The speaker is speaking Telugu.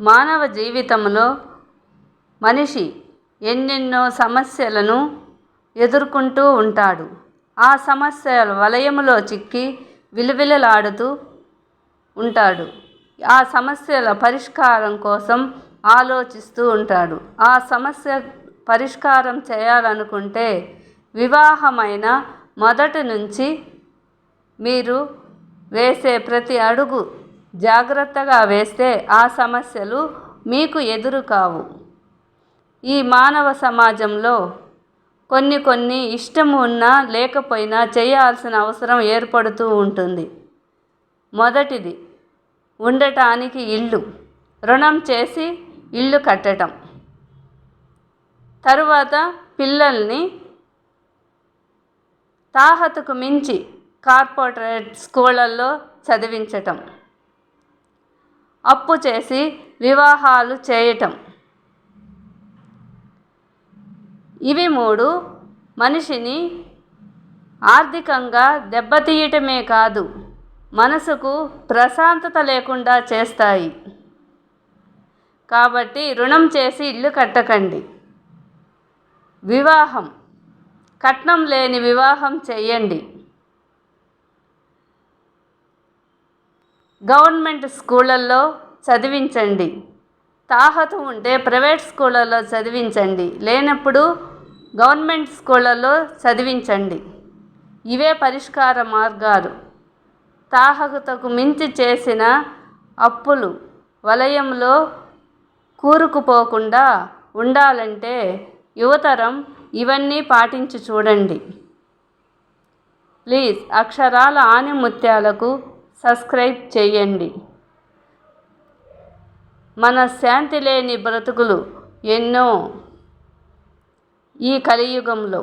మానవ జీవితంలో మనిషి ఎన్నెన్నో సమస్యలను ఎదుర్కొంటూ ఉంటాడు. ఆ సమస్యల వలయములో చిక్కి విలవిలలాడుతూ ఉంటాడు. ఆ సమస్యల పరిష్కారం కోసం ఆలోచిస్తూ ఉంటాడు. ఆ సమస్య పరిష్కారం చేయాలనుకుంటే వివాహమైన మొదటి నుంచి మీరు వేసే ప్రతి అడుగు జాగ్రత్తగా వేస్తే ఆ సమస్యలు మీకు ఎదురు కావు ఈ మానవ సమాజంలో కొన్ని కొన్ని ఇష్టం ఉన్నా లేకపోయినా చేయాల్సిన అవసరం ఏర్పడుతూ ఉంటుంది. మొదటిది ఉండటానికి ఇల్లు. రుణం చేసి ఇల్లు కట్టడం తరువాత పిల్లల్ని తాహతుకు మించి కార్పొరేట్ స్కూళ్ళల్లో చదివించటం. అప్పు చేసి వివాహాలు చేయటం. ఇవి మూడు మనిషిని ఆర్థికంగా దెబ్బతీయటమే కాదు మనసుకు ప్రశాంతత లేకుండా చేస్తాయి. కాబట్టి రుణం చేసి ఇల్లు కట్టకండి. వివాహం. కట్నం లేని వివాహం చేయండి. గవర్నమెంట్ స్కూళ్ళల్లో చదివించండి. తాహతు ఉంటే ప్రైవేట్ స్కూళ్ళల్లో చదివించండి. లేనప్పుడు గవర్నమెంట్ స్కూళ్ళల్లో చదివించండి. ఇవే పరిష్కార మార్గాలు. తాహతకు మించి చేసిన అప్పులు వలయంలో కూరుకుపోకుండా ఉండాలంటే యువతరం ఇవన్నీ పాటించి చూడండి. ప్లీజ్ అక్షరాల ఆనిముత్యాలకు సబ్స్క్రైబ్ చేయండి. మన శాంతి లేని బ్రతుకులు ఎన్నో ఈ కలియుగంలో.